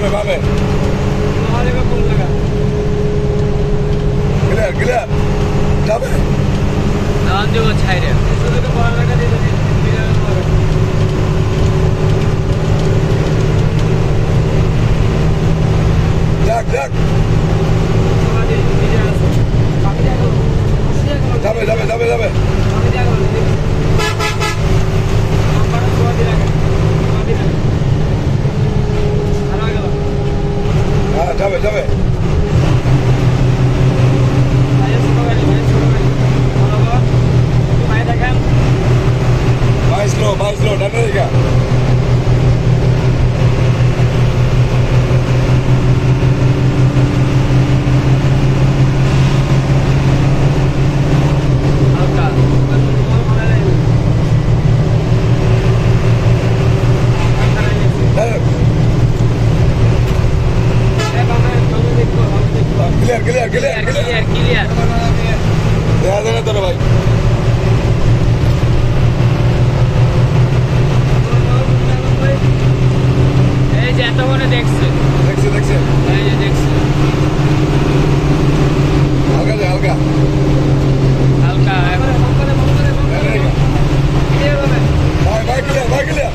বামে বামে clear clear যাবে? নাম দেব ছাইরে যাক যাক। যাবে যাবে যাবে যাবে। হ্যাঁ যাবে যাবে বাইশ clear clear clear clear clear দেখা যায় না তোর ভাই এই যে এত করে দেখছে। দেখছি দেখছি এই যে দেখছে হালকা যা হালকা হালকা ডানে দিকে ভাই ভাই ক্লিয়ার ভাই ক্লিয়ার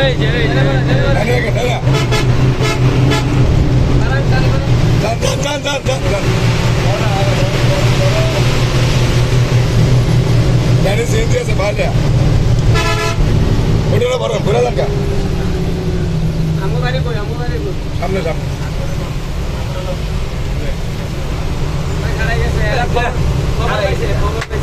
এই যে এই যে ডানে দিকে ডানে যান যান যান ডানে সিএনজি আছে বাইরে ওটা বড় ঘুরে যান গাড়ি গাড়ি সামনে সামনে খবর পাইছে খবর